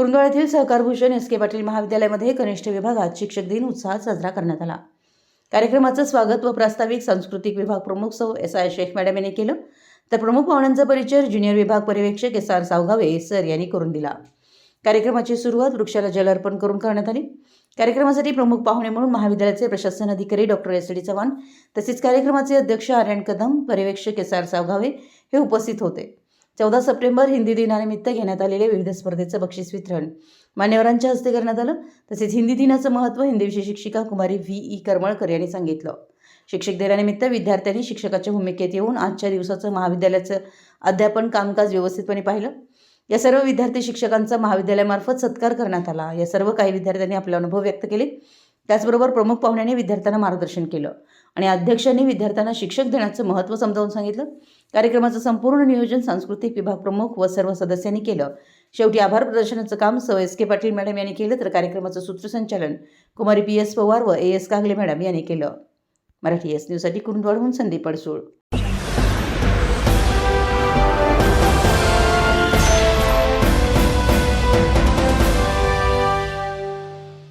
कुरुंदवाड येथील सहकारभूषण एस के पाटील महाविद्यालयामध्ये कनिष्ठ विभागात शिक्षक दिन उत्साहात साजरा करण्यात आला. कार्यक्रमाचं स्वागत व प्रास्ताविक सांस्कृतिक विभाग प्रमुख सौ एस आय शेख मॅडम यांनी केलं. तर प्रमुख पाहुण्यांचा परिचय ज्युनियर विभाग पर्यवेक्षक एस आर सावगावे सर यांनी करून दिला. कार्यक्रमाची सुरुवात वृक्षाला जल अर्पण करून करण्यात आली. कार्यक्रमासाठी प्रमुख पाहुणे म्हणून महाविद्यालयाचे प्रशासन अधिकारी डॉक्टर एस डी चव्हाण तसेच कार्यक्रमाचे अध्यक्ष आर्यन कदम पर्यवेक्षक एस आर सावगावे हे उपस्थित होते. चौदा सप्टेंबर हिंदी दिनानिमित्त घेण्यात आलेले विविध स्पर्धेचं बक्षीस वितरण मान्यवरांच्या हस्ते करण्यात आलं तसेच हिंदी दिनाचं महत्त्व हिंदी विषय शिक्षिका कुमारी व्ही. ई. करमळकर यांनी सांगितलं. शिक्षक दिनानिमित्त विद्यार्थ्यांनी शिक्षकाच्या भूमिकेत येऊन आजच्या दिवसाचं महाविद्यालयाचं अध्यापन कामकाज व्यवस्थितपणे पाहिलं. या सर्व विद्यार्थी शिक्षकांचा महाविद्यालयामार्फत सत्कार करण्यात आला. या सर्व काही विद्यार्थ्यांनी आपले अनुभव व्यक्त केले. त्याचबरोबर प्रमुख पाहुण्यांनी विद्यार्थ्यांना मार्गदर्शन केलं. आणि अध्यक्षांनी विद्यार्थ्यांना शिक्षक देण्याचं महत्त्व समजावून सांगितलं. कार्यक्रमाचं संपूर्ण नियोजन सांस्कृतिक विभाग प्रमुख व सर्व सदस्यांनी केलं. शेवटी आभार प्रदर्शनाचं काम स एस के पाटील मॅडम यांनी केलं तर कार्यक्रमाचं सूत्रसंचालन कुमारी पी एस पवार व ए एस कागले मॅडम यांनी केलं. मराठी एस न्यूजसाठी कुरुंदवाडहून संदीप अडसूळ.